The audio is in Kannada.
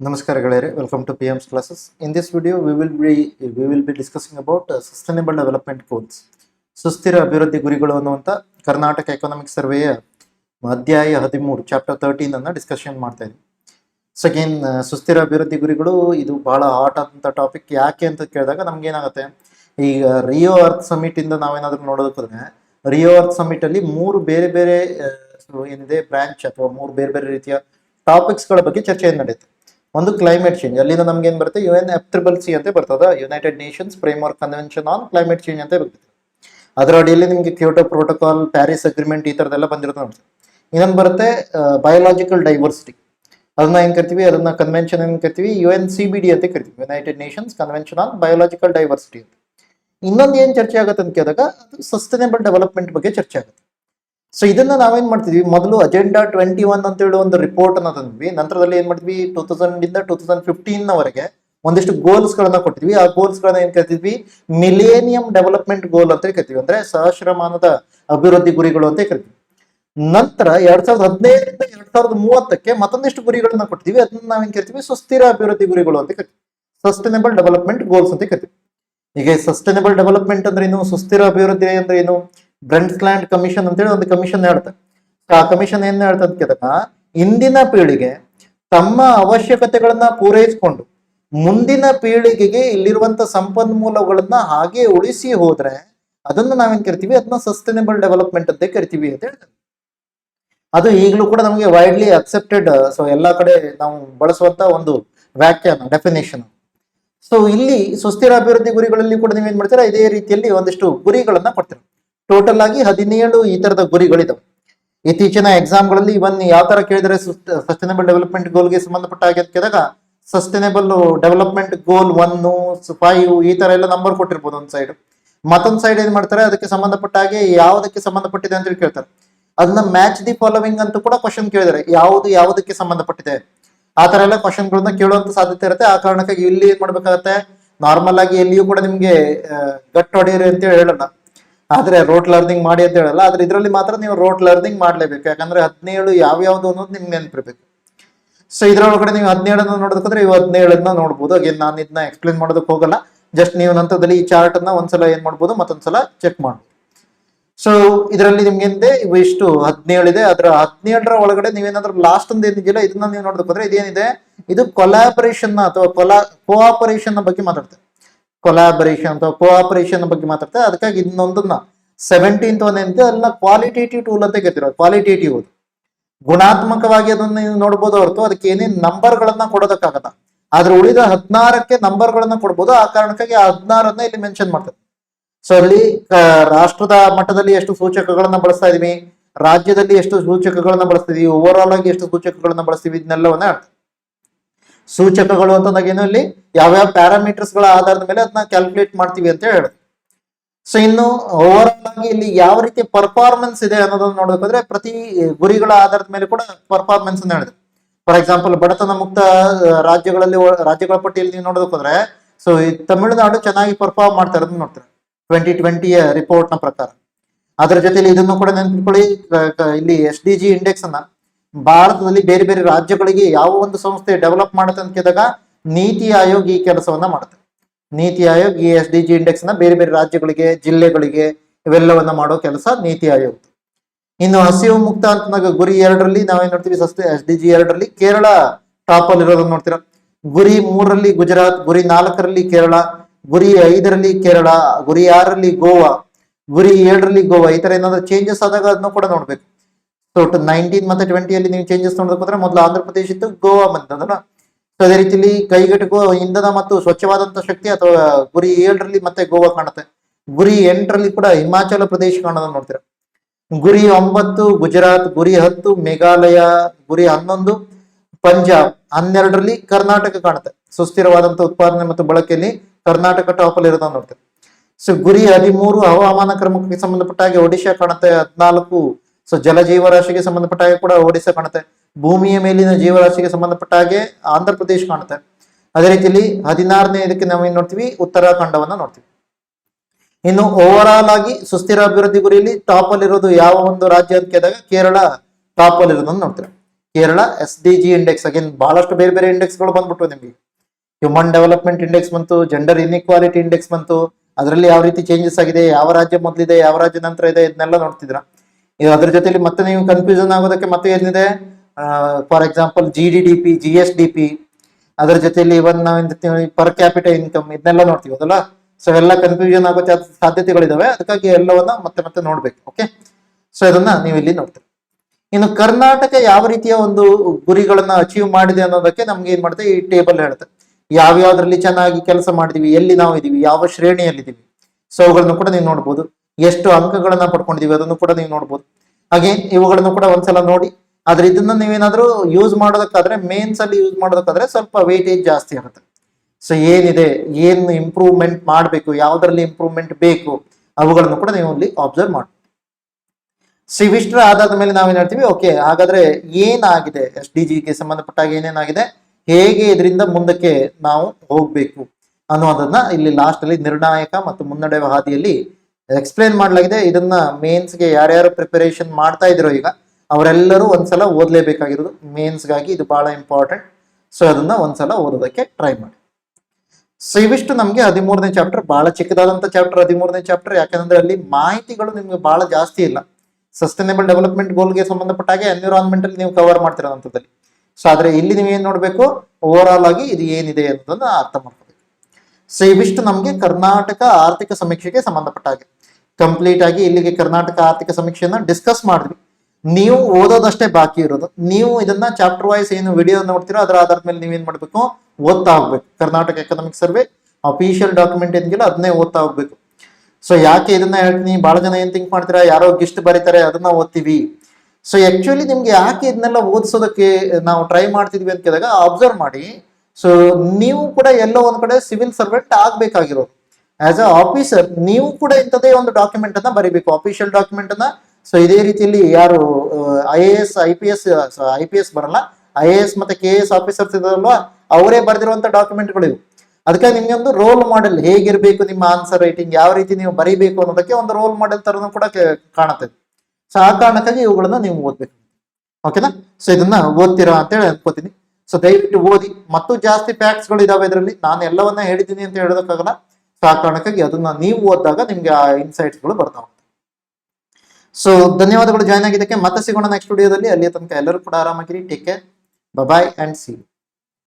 ಗೆಳೆಯರೆ welcome to AIMS classes in this video we will be we will be discussing about sustainable development goals ಸುಸ್ಥಿರ ಅಭಿವೃದ್ಧಿ ಗುರಿಗಳು ಅನ್ನುವಂಥ ಕರ್ನಾಟಕ ಎಕನಾಮಿಕ್ ಸರ್ವೆಯ ಅಧ್ಯಾಯ ಹದಿಮೂರು ಚಾಪ್ಟರ್ ತರ್ಟೀನ್ ಅನ್ನ ಡಿಸ್ಕಷನ್ ಮಾಡ್ತಾ ಇದ್ವಿ. ಸೊ ಸುಸ್ಥಿರ ಅಭಿವೃದ್ಧಿ ಗುರಿಗಳು ಇದು ಬಹಳ ಹಾಟ್ ಆದಂಥ ಟಾಪಿಕ್ ಯಾಕೆ ಅಂತ ಕೇಳಿದಾಗ ನಮಗೆ ಏನಾಗುತ್ತೆ? ಈಗ ರಿಯೋ ಅರ್ತ್ ಸಮ್ಮಿಟ್ ಇಂದ ನಾವೇನಾದ್ರೂ ನೋಡೋದಕ್ಕೋದ್ರೆ ರಿಯೋ ಅರ್ತ್ ಸಮಿಟ್ ಅಲ್ಲಿ ಮೂರು ಬೇರೆ ಬೇರೆ ಆ, ಏನಿದೆ ಬ್ರಾಂಚ್ ಅಥವಾ ಮೂರು ಬೇರೆ ಬೇರೆ ರೀತಿಯ ಟಾಪಿಕ್ಸ್ಗಳ ಬಗ್ಗೆ ಚರ್ಚೆ ನಡೆಯುತ್ತೆ. ಒಂದು ಕ್ಲೈಮೇಟ್ ಚೇಂಜ್ ಅಲ್ಲಿಂದ ನಮ್ಗೆ ಏನು ಬರುತ್ತೆ? ಯು ಎನ್ ಸಿ ಅಂತ ಬರ್ತದ. United Nations framework convention on climate change ಅಂತ ಬರ್ತದೆ. ಅದರ ಅಡಿಯಲ್ಲಿ ನಿಮಗೆ ಕ್ಯೂಟೋ ಪ್ರೋಟೋಕಾಲ್ ಪ್ಯಾರಿಸ್ ಅಗ್ರಿಮೆಂಟ್ ಈ ತರದೆಲ್ಲ ಬಂದಿರುತ್ತೆ ನೋಡಿ ಇನ್ನೊಂದು ಬರುತ್ತೆ ಬಯೋಲಾಜಿಕಲ್ ಡೈವರ್ಸಿಟಿ ಅದನ್ನ ಏನು ಕರಿತೀವಿ? ಅದನ್ನ ಕನ್ವೆನ್ಷನ್ ಏನು ಕರಿತೀವಿ? U N C B D ಅಂತ ಕರಿತೀವಿ. United Nations convention on biological diversity ಅಂತ. ಇನ್ನೊಂದು ಏನು ಚರ್ಚೆ ಆಗುತ್ತೆ ಅಂತ ಕೇಳಿದಾಗ, ಅದು ಸಸ್ಟೈನಬಲ್ ಡೆವಲಪ್ಮೆಂಟ್ ಬಗ್ಗೆ ಚರ್ಚೆ ಆಗುತ್ತೆ. ಸೊ ಇದನ್ನ ನಾವೇನ್ ಮಾಡ್ತಿದ್ವಿ? ಮೊದಲು ಅಜೆಂಡಾ ಟ್ವೆಂಟಿ ಒನ್ ಅಂತ ಹೇಳಿ ಒಂದು ರಿಪೋರ್ಟ್ ಅನ್ನ ತಂದ್ವಿ. ನಂತರದಲ್ಲಿ ಏನ್ ಮಾಡಿದ್ವಿ ಟೂ ತೌಸಂಡ್ ಇಂದ ಟೂ ತೌಸಂಡ್ ಫಿಫ್ಟೀನ್ ವರೆಗೆ ಒಂದಿಷ್ಟು ಗೋಲ್ಸ್ ಗಳನ್ನ ಕೊಟ್ಟಿದ್ವಿ. ಆ ಗೋಲ್ಸ್ ಗಳನ್ನ ಏನ್ ಕರಿತಿದ್ವಿ? ಮಿಲೇನಿಯಂ ಡೆವಲಪ್ಮೆಂಟ್ ಗೋಲ್ ಅಂತ ಕರಿತೀವಿ ಅಂದ್ರೆ ಸಹಸ್ರಮಾನದ ಅಭಿವೃದ್ಧಿ ಗುರಿಗಳು ಅಂತ ಕರಿತೀವಿ ನಂತರ ಎರಡ್ ಸಾವಿರದ ಹದಿನೈದರಿಂದ ಎರಡ್ ಸಾವಿರದ ಮೂವತ್ತಕ್ಕೆ ಮತ್ತೊಂದಿಷ್ಟು ಗುರಿಗಳನ್ನ ಕೊಟ್ಟಿದ್ವಿ. ಅದನ್ನ ನಾವೇನ್ ಕರಿತೀವಿ ಸುಸ್ಥಿರ ಅಭಿವೃದ್ಧಿ ಗುರಿಗಳು ಅಂತ ಕರಿತೀವಿ ಸಸ್ಟೈನಬಲ್ ಡೆವಲಪ್ಮೆಂಟ್ ಗೋಲ್ಸ್ ಅಂತ ಕರಿತೀವಿ ಈಗ ಸಸ್ಟೈನಬಲ್ ಡೆವಲಪ್ಮೆಂಟ್ ಅಂದ್ರೆ ಏನು? ಸುಸ್ಥಿರ ಅಭಿವೃದ್ಧಿ ಅಂದ್ರೆ ಏನು? ಬ್ರೆಂಟ್ಸ್ಲ್ಯಾಂಡ್ ಕಮಿಷನ್ ಅಂತೇಳಿ ಒಂದು ಕಮಿಷನ್ ಹೇಳ್ತಾರೆ. ಆ ಕಮಿಷನ್ ಏನ್ ಹೇಳ್ತದ ಕೇಳಿದಾಗ ಇಂದಿನ ಪೀಳಿಗೆ ತಮ್ಮ ಅವಶ್ಯಕತೆಗಳನ್ನ ಪೂರೈಸಿಕೊಂಡು ಮುಂದಿನ ಪೀಳಿಗೆಗೆ ಇಲ್ಲಿರುವಂತ ಸಂಪನ್ಮೂಲಗಳನ್ನ ಹಾಗೆ ಉಳಿಸಿ ಹೋದ್ರೆ ಅದನ್ನ ನಾವೇನ್ ಕರಿತೀವಿ? ಅದನ್ನ ಸಸ್ಟೈನಬಲ್ ಡೆವಲಪ್ಮೆಂಟ್ ಅಂತ ಕರಿತೀವಿ ಅಂತ ಹೇಳ್ತಾರೆ. ಅದು ಈಗಲೂ ಕೂಡ ನಮಗೆ ವೈಡ್ಲಿ ಅಕ್ಸೆಪ್ಟೆಡ್ ಸೊ ಎಲ್ಲಾ ಕಡೆ ನಾವು ಬಳಸುವಂತ ಒಂದು ವ್ಯಾಖ್ಯಾನ ಡೆಫಿನೇಷನ್ ಸೊ ಇಲ್ಲಿ ಸುಸ್ಥಿರ ಅಭಿವೃದ್ಧಿ ಗುರಿಗಳಲ್ಲಿ ಕೂಡ ನೀವೇನ್ ಮಾಡ್ತೀರಾ? ಇದೇ ರೀತಿಯಲ್ಲಿ ಒಂದಿಷ್ಟು ಗುರಿಗಳನ್ನ ಕೊಡ್ತೀರಾ? ಟೋಟಲ್ ಆಗಿ ಹದಿನೇಳು ಈ ತರದ ಗುರಿಗಳಿದಾವೆ. ಇತ್ತೀಚಿನ ಎಕ್ಸಾಮ್ಗಳಲ್ಲಿ ಇವನ್ ಯಾವ ತರ ಕೇಳಿದರೆ ಸಸ್ಟೈನಬಲ್ ಡೆವಲಪ್ಮೆಂಟ್ ಗೋಲ್ಗೆ ಸಂಬಂಧಪಟ್ಟ ಹಾಗೆ ಕೇಳಿದಾಗ sustainable development goal one five ಈ ತರ ಎಲ್ಲ ನಂಬರ್ ಕೊಟ್ಟಿರ್ಬೋದು ಒಂದ್ ಸೈಡ್ ಮತ್ತೊಂದ್ ಸೈಡ್ ಏನ್ ಮಾಡ್ತಾರೆ? ಅದಕ್ಕೆ ಸಂಬಂಧಪಟ್ಟ ಹಾಗೆ ಯಾವುದಕ್ಕೆ ಸಂಬಂಧಪಟ್ಟಿದೆ ಅಂತ ಹೇಳಿ ಕೇಳ್ತಾರೆ. ಅದನ್ನ ಮ್ಯಾಚ್ ದಿ ಫಾಲೋವಿಂಗ್ ಅಂತ ಕೂಡ ಕ್ವಶನ್ ಕೇಳಿದಾರೆ ಯಾವುದು ಯಾವುದಕ್ಕೆ ಸಂಬಂಧಪಟ್ಟಿದೆ? ಆ ತರ ಎಲ್ಲ ಕ್ವಶನ್ ಗಳನ್ನ ಕೇಳುವಂತ ಸಾಧ್ಯತೆ ಇರುತ್ತೆ. ಆ ಕಾರಣಕ್ಕಾಗಿ ಇಲ್ಲಿ ಏನ್ ಮಾಡ್ಬೇಕಾಗತ್ತೆ? ನಾರ್ಮಲ್ ಆಗಿ ಎಲ್ಲಿಯೂ ಕೂಡ ನಿಮ್ಗೆ ಗಟ್ ಹೊಡೆಯಿರಿ ಅಂತ ಹೇಳಲ್ಲ. ಆದ್ರೆ ರೋಟ್ ಲರ್ನಿಂಗ್ ಮಾಡಿ ಅಂತ ಹೇಳಲ್ಲ, ಆದ್ರೆ ಇದರಲ್ಲಿ ಮಾತ್ರ ನೀವು ರೋಟ್ ಲರ್ನಿಂಗ್ ಮಾಡ್ಲೇಬೇಕು. ಯಾಕಂದ್ರೆ ಹದಿನೇಳು ಯಾವ್ಯಾವ್ದು ಅನ್ನೋದು ನಿಮ್ಗೆ ನೆನಪಿರ್ಬೇಕು. ಸೊ ಇದ್ರೊಳಗಡೆ ನೀವು ಹದಿನೇಳನ್ನ ನೋಡೋದಕ್ಕಾದ್ರೆ ಇವು ಹದಿನೇಳನ್ನ ನೋಡ್ಬೋದು. ಅಗೇನ್ ನಾನು ಇದನ್ನ ಎಕ್ಸ್ಪ್ಲೇನ್ ಮಾಡೋದಕ್ಕೆ ಹೋಗಲ್ಲ. ಜಸ್ಟ್ ನೀವು ನಂತರದಲ್ಲಿ ಈ ಚಾರ್ಟ್ ಅನ್ನ ಒಂದ್ಸಲ ಏನ್ ಮಾಡ್ಬೋದು, ಮತ್ತೊಂದ್ಸಲ ಚೆಕ್ ಮಾಡ್ಬೋದು. ಸೊ ಇದರಲ್ಲಿ ನಿಮ್ಗೆ ಏನಿದೆ ಇವು ಇಷ್ಟು ಹದಿನೇಳು ಇದೆ ಅದರ ಹದಿನೇಳರ ಒಳಗಡೆ ನೀವೇನಾದ್ರೂ ಲಾಸ್ಟ್ ಒಂದು ಏನಿದೆಯಲ್ಲ, ಇದನ್ನ ನೀವು ನೋಡೋದಕ್ಕೆ ಇದೇನಿದೆ? ಇದು ಕೊಲಾಬರೇಷನ್ ಅಥವಾ ಕೊಲಾ ಕೋಆಪರೇಷನ್ ಬಗ್ಗೆ ಮಾತಾಡ್ತಾರೆ ಕೊಲಾಬರೇಷನ್ ಅಥವಾ ಕೋಆಪರೇಷನ್ ಬಗ್ಗೆ ಮಾತಾಡ್ತಾರೆ ಅದಕ್ಕಾಗಿ ಇನ್ನೊಂದನ್ನ ಸೆವೆಂಟೀನ್ತ್ ಒಂದ್ ಏನಿದೆ ಅದನ್ನ ಕ್ವಾಲಿಟೇಟಿವ್ ಟೂಲ್ ಅಂತ ಕರಿತಿರೋ ಕ್ವಾಲಿಟೇಟಿವ್ ಅದು. ಗುಣಾತ್ಮಕವಾಗಿ ಅದನ್ನ ನೀವು ನೋಡ್ಬೋದು ಹೊರತು ಅದಕ್ಕೆ ಏನೇನ್ ನಂಬರ್ಗಳನ್ನ ಕೊಡೋದಕ್ಕಾಗಲ್ಲ. ಆದ್ರೆ ಉಳಿದ ಹದಿನಾರಕ್ಕೆ ನಂಬರ್ಗಳನ್ನ ಕೊಡ್ಬೋದು, ಆ ಕಾರಣಕ್ಕಾಗಿ ಆ ಹದಿನಾರನ್ನ ಇಲ್ಲಿ ಮೆನ್ಷನ್ ಮಾಡ್ತಾರೆ. ಸೊ ಅಲ್ಲಿ ರಾಷ್ಟ್ರದ ಮಟ್ಟದಲ್ಲಿ ಎಷ್ಟು ಸೂಚಕಗಳನ್ನ ಬಳಸ್ತಾ ಇದೀವಿ, ರಾಜ್ಯದಲ್ಲಿ ಎಷ್ಟು ಸೂಚಕಗಳನ್ನ ಬಳಸ್ತಿದೀವಿ ಓವರ್ ಆಲ್ ಆಗಿ ಎಷ್ಟು ಸೂಚಕಗಳನ್ನ ಬಳಸ್ತೀವಿ, ಇದನ್ನೆಲ್ಲವನ್ನ ಹೇಳ್ತಾರೆ ಸೂಚಕಗಳು ಅಂತಂದಾಗ ಏನು ಇಲ್ಲಿ ಯಾವ್ಯಾವ ಪ್ಯಾರಾಮೀಟರ್ಸ್ಗಳ ಆಧಾರದ ಮೇಲೆ ಅದನ್ನ ಕ್ಯಾಲ್ಕುಲೇಟ್ ಮಾಡ್ತೀವಿ ಅಂತ ಹೇಳುದು. ಸೊ ಇನ್ನು ಓವರ್ ಆಲ್ ಆಗಿ ಇಲ್ಲಿ ಯಾವ ರೀತಿ ಪರ್ಫಾರ್ಮೆನ್ಸ್ ಇದೆ ಅನ್ನೋದನ್ನ ನೋಡಬೇಕಂದ್ರೆ ಪ್ರತಿ ಗುರಿಗಳ ಆಧಾರದ ಮೇಲೆ ಕೂಡ ಪರ್ಫಾರ್ಮೆನ್ಸ್ ಅಂತ ಹೇಳಿದ್ರು ಫಾರ್ ಎಕ್ಸಾಂಪಲ್ ಬಡತನ ಮುಕ್ತ ರಾಜ್ಯಗಳಲ್ಲಿ ರಾಜ್ಯಗಳ ಪಟ್ಟಿಯಲ್ಲಿ ನೀವು ನೋಡೋದಕ್ಕೋದ್ರೆ ಸೊ ಈ ತಮಿಳುನಾಡು ಚೆನ್ನಾಗಿ ಪರ್ಫಾರ್ಮ್ ಮಾಡ್ತಾ ಇರೋದನ್ನ ನೋಡ್ತಾರೆ? ಟ್ವೆಂಟಿ ಟ್ವೆಂಟಿಯ ರಿಪೋರ್ಟ್ನ ಪ್ರಕಾರ. ಅದರ ಜೊತೆಲಿ ಇದನ್ನು ಕೂಡ ನೆನ್ಪಿಟ್ಕೊಳ್ಳಿ ಇಲ್ಲಿ ಎಸ್ ಡಿ ಜಿ ಇಂಡೆಕ್ಸ್ ಅನ್ನ ಭಾರತದಲ್ಲಿ ಬೇರೆ ಬೇರೆ ರಾಜ್ಯಗಳಿಗೆ ಯಾವ ಒಂದು ಸಂಸ್ಥೆ ಡೆವಲಪ್ ಮಾಡುತ್ತೆ ಅಂತ ಕೇಳಿದಾಗ ನೀತಿ ಆಯೋಗ ಈ ಕೆಲಸವನ್ನ ಮಾಡುತ್ತೆ. ನೀತಿ ಆಯೋಗ ಈ ಎಸ್ ಡಿ ಜಿ ಇಂಡೆಕ್ಸ್ನ ಬೇರೆ ಬೇರೆ ರಾಜ್ಯಗಳಿಗೆ, ಜಿಲ್ಲೆಗಳಿಗೆ ಇವೆಲ್ಲವನ್ನ ಮಾಡೋ ಕೆಲಸ ನೀತಿ ಆಯೋಗ. ಇನ್ನು ಹಸಿವು ಮುಕ್ತ ಅಂತ ಗುರಿ ಎರಡರಲ್ಲಿ ನಾವೇನ್ ನೋಡ್ತೀವಿ ಸಸ್ತೆ? ಎಸ್ ಡಿ ಜಿ ಎರಡರಲ್ಲಿ ಕೇರಳ ಟಾಪ್ ಅಲ್ಲಿ ಇರೋದನ್ನ ನೋಡ್ತೀರಾ? ಗುರಿ ಮೂರರಲ್ಲಿ ಗುಜರಾತ್, ಗುರಿ ನಾಲ್ಕರಲ್ಲಿ ಕೇರಳ, ಗುರಿ ಐದರಲ್ಲಿ ಕೇರಳ, ಗುರಿ ಆರರಲ್ಲಿ ಗೋವಾ, ಗುರಿ ಏಳರಲ್ಲಿ ಗೋವಾ. ಈ ತರ ಏನಾದ್ರು ಚೇಂಜಸ್ ಆದಾಗ ಅದನ್ನು ಕೂಡ ನೋಡ್ಬೇಕು. ಸೊ ನೈನ್ಟೀನ್ ಮತ್ತೆ ಟ್ವೆಂಟಿಯಲ್ಲಿ ನೀವು ಚೇಂಜಸ್ ನೋಡೋದಕ್ಕೆ ಮೊದಲು ಆಂಧ್ರ ಪ್ರದೇಶ ಇತ್ತು, ಗೋವಾ ಬಂತಂದ್ರ ಸೊ ಅದೇ ರೀತಿಲಿ ಕೈಗೆಟುಕುವ ಇಂಧನ ಮತ್ತು ಸ್ವಚ್ಛವಾದಂತ ಶಕ್ತಿ ಅಥವಾ ಗುರಿ ಏಳರಲ್ಲಿ ಮತ್ತೆ ಗೋವಾ ಕಾಣುತ್ತೆ. ಗುರಿ ಎಂಟರಲ್ಲಿ ಕೂಡ ಹಿಮಾಚಲ ಪ್ರದೇಶ ಕಾಣೋದನ್ನ ನೋಡ್ತೀರಾ. ಗುರಿ ಒಂಬತ್ತು, ಗುಜರಾತ್, ಗುರಿ ಹತ್ತು, ಮೇಘಾಲಯ, ಗುರಿ ಹನ್ನೊಂದು, ಪಂಜಾಬ್ ಹನ್ನೆರಡರಲ್ಲಿ ಕರ್ನಾಟಕ ಕಾಣುತ್ತೆ. ಸುಸ್ಥಿರವಾದಂತ ಉತ್ಪಾದನೆ ಮತ್ತು ಬಳಕೆಯಲ್ಲಿ ಕರ್ನಾಟಕ ಟಾಪ್ ಅಲ್ಲಿ ಇರೋದನ್ನ ನೋಡ್ತೇವೆ ಸೊ ಗುರಿ ಹದಿಮೂರು ಹವಾಮಾನ ಕ್ರಮಕ್ಕೆ ಸಂಬಂಧಪಟ್ಟ ಹಾಗೆ ಒಡಿಶಾ ಕಾಣುತ್ತೆ, ಹದಿನಾಲ್ಕು ಸೊ ಜಲ ಜೀವರಾಶಿಗೆ ಸಂಬಂಧಪಟ್ಟ ಹಾಗೆ ಕೂಡ ಒಡಿಸ್ಸಾ ಕಾಣುತ್ತೆ. ಭೂಮಿಯ ಮೇಲಿನ ಜೀವರಾಶಿಗೆ ಸಂಬಂಧಪಟ್ಟ ಹಾಗೆ ಆಂಧ್ರ ಪ್ರದೇಶ ಕಾಣುತ್ತೆ. ಅದೇ ರೀತಿಯಲ್ಲಿ ಹದಿನಾರನೇ ಇದಕ್ಕೆ ನಾವು ಏನ್ ನೋಡ್ತೀವಿ? ಉತ್ತರಾಖಂಡವನ್ನ ನೋಡ್ತೀವಿ. ಇನ್ನು ಓವರ್ ಆಲ್ ಆಗಿ ಸುಸ್ಥಿರ ಅಭಿವೃದ್ಧಿ ಗುರಿಯಲ್ಲಿ ಟಾಪ್ ಅಲ್ಲಿ ಇರೋದು ಯಾವ ಒಂದು ರಾಜ್ಯ ಅಂತ ಕೇಳಿದಾಗ ಕೇರಳ ಟಾಪ್ ಅಲ್ಲಿ ಇರೋದನ್ನ ನೋಡ್ತೀರಾ. Kerala S D G index again ಬಹಳಷ್ಟು ಬೇರೆ ಬೇರೆ ಇಂಡೆಕ್ಸ್ಗಳು ಬಂದ್ಬಿಟ್ಟು ನಿಮಗೆ. ಹ್ಯೂಮನ್ ಡೆವಲಪ್ಮೆಂಟ್ ಇಂಡೆಕ್ಸ್ ಬಂತು ಜೆಂಡರ್ ಇನ್ಇಕ್ವಾಲಿಟಿ ಇಂಡೆಕ್ಸ್ ಬಂತು. ಅದರಲ್ಲಿ ಯಾವ ರೀತಿ ಚೇಂಜಸ್ ಆಗಿದೆ, ಯಾವ ರಾಜ್ಯ ಮೊದಲಿದೆ, ಯಾವ ರಾಜ್ಯ ನಂತರ ಇದೆ, ಇದನ್ನೆಲ್ಲ ನೋಡ್ತಿದ್ರ ಅದ್ರ ಜೊತೆಲಿ ಮತ್ತೆ ನೀವು ಕನ್ಫ್ಯೂಷನ್ ಆಗೋದಕ್ಕೆ ಮತ್ತೆ ಏನಿದೆ? For example G D D P G S D P ಅದ್ರ ಜೊತೆಲಿ ಇವನ್ ನಾವು ಪರ್ ಕ್ಯಾಪಿಟಲ್ ಇನ್ಕಮ್ ಇದನ್ನೆಲ್ಲ ನೋಡ್ತೀವಿ ಅದಲ್ಲ? ಸೊ ಎಲ್ಲ ಕನ್ಫ್ಯೂಷನ್ ಆಗೋ ಸಾಧ್ಯತೆಗಳಿದಾವೆ. ಅದಕ್ಕಾಗಿ ಎಲ್ಲವನ್ನ ಮತ್ತೆ ಮತ್ತೆ ನೋಡ್ಬೇಕು ಓಕೆ ಸೊ ಇದನ್ನ ನೀವು ಇಲ್ಲಿ ನೋಡ್ತೀರಿ. ಇನ್ನು ಕರ್ನಾಟಕ ಯಾವ ರೀತಿಯ ಒಂದು ಗುರಿಗಳನ್ನ ಅಚೀವ್ ಮಾಡಿದೆ ಅನ್ನೋದಕ್ಕೆ ನಮ್ಗೆ ಏನ್ ಮಾಡುತ್ತೆ? ಈ ಟೇಬಲ್ ಹೇಳುತ್ತೆ. ಯಾವ್ಯಾವ್ದ್ರಲ್ಲಿ ಚೆನ್ನಾಗಿ ಕೆಲಸ ಮಾಡಿದೀವಿ, ಎಲ್ಲಿ ನಾವು ಇದೀವಿ, ಯಾವ ಶ್ರೇಣಿಯಲ್ಲಿದ್ದೀವಿ ಸೊ ಅವುಗಳನ್ನು ಕೂಡ ನೀವು ನೋಡ್ಬೋದು. ಎಷ್ಟು ಅಂಕಗಳನ್ನ ಪಡ್ಕೊಂಡಿದೀವಿ ಅದನ್ನು ಕೂಡ ನೀವು ನೋಡ್ಬೋದು. ಹಾಗೆ ಇವುಗಳನ್ನು ಕೂಡ ಒಂದ್ಸಲ ನೋಡಿ. ಆದ್ರೆ ಇದನ್ನ ನೀವೇನಾದ್ರೂ ಯೂಸ್ ಮಾಡೋದಕ್ಕಾದ್ರೆ ಮೇನ್ಸ್ ಅಲ್ಲಿ ಯೂಸ್ ಮಾಡೋದಕ್ಕಾದ್ರೆ ಸ್ವಲ್ಪ ವೇಟೇಜ್ ಜಾಸ್ತಿ ಆಗುತ್ತೆ ಸೊ ಏನಿದೆ? ಏನ್ ಇಂಪ್ರೂವ್ಮೆಂಟ್ ಮಾಡಬೇಕು? ಯಾವ್ದ್ರಲ್ಲಿ ಇಂಪ್ರೂವ್ಮೆಂಟ್ ಬೇಕು? ಅವುಗಳನ್ನು ಕೂಡ ನೀವು ಅಲ್ಲಿ ಅಬ್ಸರ್ವ್ ಮಾಡಿ. ಸೊ ಇವಿಷ್ಟರ ಆಧಾರದ ಮೇಲೆ ನಾವೇನ್ ಹೇಳ್ತೀವಿ? ಓಕೆ ಹಾಗಾದ್ರೆ ಏನಾಗಿದೆ? ಎಸ್ ಡಿ ಜಿಗೆ ಸಂಬಂಧಪಟ್ಟಾಗ ಏನೇನಾಗಿದೆ? ಹೇಗೆ ಇದರಿಂದ ಮುಂದಕ್ಕೆ ನಾವು ಹೋಗ್ಬೇಕು ಅನ್ನೋದನ್ನ ಇಲ್ಲಿ ಲಾಸ್ಟ್ ಅಲ್ಲಿ ನಿರ್ಣಾಯಕ ಮತ್ತು ಮುನ್ನಡೆಯುವ ಹಾದಿಯಲ್ಲಿ ಎಕ್ಸ್ಪ್ಲೇನ್ ಮಾಡಲಾಗಿದೆ. ಇದನ್ನ ಮೇನ್ಸ್ಗೆ ಯಾರ್ಯಾರು ಪ್ರಿಪರೇಷನ್ ಮಾಡ್ತಾ ಇದ್ರು ಈಗ, ಅವರೆಲ್ಲರೂ ಒಂದ್ಸಲ ಓದ್ಲೇಬೇಕಾಗಿರೋದು. ಮೇನ್ಸ್ಗಾಗಿ ಇದು ಬಹಳ ಇಂಪಾರ್ಟೆಂಟ್ ಸೊ ಅದನ್ನ ಒಂದ್ಸಲ ಓದೋದಕ್ಕೆ ಟ್ರೈ ಮಾಡಿ. ಸೊ ಇವಿಷ್ಟು ನಮಗೆ ಹದಿಮೂರನೇ ಚಾಪ್ಟರ್ ಬಹಳ ಚಿಕ್ಕದಾದಂತ ಚಾಪ್ಟರ್ ಹದಿಮೂರನೇ ಚಾಪ್ಟರ್ ಯಾಕಂದ್ರೆ ಅಲ್ಲಿ ಮಾಹಿತಿಗಳು ನಿಮ್ಗೆ ಬಹಳ ಜಾಸ್ತಿ ಇಲ್ಲ. ಸಸ್ಟೈನೇಬಲ್ ಡೆವಲಪ್ಮೆಂಟ್ ಗೋಲ್ಗೆ ಸಂಬಂಧಪಟ್ಟ ಹಾಗೆ ಎನ್ವಿರಾನ್ಮೆಂಟ್ ಅಲ್ಲಿ ನೀವು ಕವರ್ ಮಾಡ್ತಿರೋಂಥದ್ದಲ್ಲಿ ಸೊ ಆದ್ರೆ ಇಲ್ಲಿ ನೀವು ಏನ್ ನೋಡ್ಬೇಕು? ಓವರ್ ಆಲ್ ಆಗಿ ಇದು ಏನಿದೆ ಅನ್ನೋದನ್ನ ಅರ್ಥ ಮಾಡ್ಕೋಬೇಕು. ಸೊ ಇವಿಷ್ಟು ನಮಗೆ ಕರ್ನಾಟಕ ಆರ್ಥಿಕ ಸಮೀಕ್ಷೆಗೆ ಸಂಬಂಧಪಟ್ಟ ಹಾಗೆ. ಕಂಪ್ಲೀಟ್ ಆಗಿ ಇಲ್ಲಿಗೆ ಕರ್ನಾಟಕ ಆರ್ಥಿಕ ಸಮೀಕ್ಷೆಯನ್ನ ಡಿಸ್ಕಸ್ ಮಾಡಿದ್ವಿ. ನೀವು ಓದೋದಷ್ಟೇ ಬಾಕಿ ಇರೋದು. ನೀವು ಇದನ್ನ ಚಾಪ್ಟರ್ ವೈಸ್ ಏನು ವಿಡಿಯೋ ನೋಡ್ತೀರೋ ಅದರ ಆಧಾರದ ಮೇಲೆ ನೀವೇನ್ ಮಾಡ್ಬೇಕು? ಓದ್ತಾ ಹೋಗ್ಬೇಕು. Karnataka economic survey official document ಏನಿಲ್ಲ ಅದನ್ನೇ ಓದ್ತಾ ಹೋಗ್ಬೇಕು. ಸೊ ಯಾಕೆ ಇದನ್ನ ಹೇಳ್ತೀನಿ? ಬಹಳ ಜನ ಏನ್ ಥಿಂಕ್ ಮಾಡ್ತೀರಾ? ಯಾರೋ ಗಿಸ್ಟ್ ಬರೀತಾರೆ, ಅದನ್ನ ಓದ್ತೀವಿ. ಸೊ ಆಕ್ಚುಲಿ ನಿಮ್ಗೆ ಯಾಕೆ ಇದನ್ನೆಲ್ಲ ಓದಿಸೋದಕ್ಕೆ ನಾವು ಟ್ರೈ ಮಾಡ್ತಿದ್ವಿ ಅಂತ ಕೇಳಿದಾಗ ಅಬ್ಸರ್ವ್ ಮಾಡಿ. ಸೊ ನೀವು ಕೂಡ ಎಲ್ಲೋ ಒಂದ್ ಕಡೆ ಸಿವಿಲ್ ಸರ್ವೆಂಟ್ ಆಗ್ಬೇಕಾಗಿರೋದು. ಆಸ್ ಅ ಆಫೀಸರ್ ನೀವು ಕೂಡ ಇಂಥದೇ ಒಂದು ಡಾಕ್ಯುಮೆಂಟ್ ಅನ್ನ ಬರೀಬೇಕು ಅಫಿಷಿಯಲ್ ಡಾಕ್ಯುಮೆಂಟ್ ಅನ್ನ. ಸೊ ಇದೇ ರೀತಿಯಲ್ಲಿ ಯಾರು I A S I P S I P S ಬರಲ್ಲ. ಐ ಎ ಎಸ್ ಮತ್ತೆ ಕೆ ಎಸ್ ಆಫೀಸರ್ಸ್ ಇದಾರಲ್ವಾ ಅವರೇ ಬರೆದಿರುವಂತ ಡಾಕ್ಯುಮೆಂಟ್ಗಳು ಇವು. ಅದಕ್ಕೆ ನಿಮ್ಗೆ ಒಂದು ರೋಲ್ ಮಾಡೆಲ್ ಹೇಗಿರ್ಬೇಕು, ನಿಮ್ಮ ಆನ್ಸರ್ ರೈಟಿಂಗ್ ಯಾವ ರೀತಿ ನೀವು ಬರೀಬೇಕು ಅನ್ನೋದಕ್ಕೆ ಒಂದು ರೋಲ್ ಮಾಡೆಲ್ ತರನು ಕೂಡ ಕಾಣುತ್ತೆ. ಸೊ ಆ ಕಾರಣಕ್ಕಾಗಿ ಇವುಗಳನ್ನ ನೀವು ಓದ್ಬೇಕು. ಓಕೆನಾ ಸೊ ಇದನ್ನ ಓದ್ತೀರಾ ಅಂತೇಳಿ ಅನ್ಕೋತೀನಿ. ಸೊ ದಯವಿಟ್ಟು ಓದಿ. ಮತ್ತು ಜಾಸ್ತಿ ಫ್ಯಾಕ್ಟ್ಸ್ಗಳು ಇದಾವೆ ಇದರಲ್ಲಿ. ನಾನು ಎಲ್ಲವನ್ನ ಹೇಳಿದ್ದೀನಿ ಅಂತ ಹೇಳೋದಕ್ಕಾಗಲ್ಲ. ಆ ಅದನ್ನ ನೀವು ಓದಿದಾಗ ನಿಮ್ಗೆ ಆ ಇನ್ಸೈಟ್ಸ್ಗಳು ಬರ್ತಾವ ಸೊ ಧನ್ಯವಾದಗಳು ಜಾಯ್ನ್ ಆಗಿದ್ದಕ್ಕೆ. ಮತ್ತೆ ಸಿಗೋಣ ನೆಕ್ಸ್ಟ್ ವಿಡಿಯೋದಲ್ಲಿ ಅಲ್ಲಿಯ ತನಕ ಎಲ್ಲರೂ ಕೂಡ ಆರಾಮಾಗಿರಿ. Take care bye and see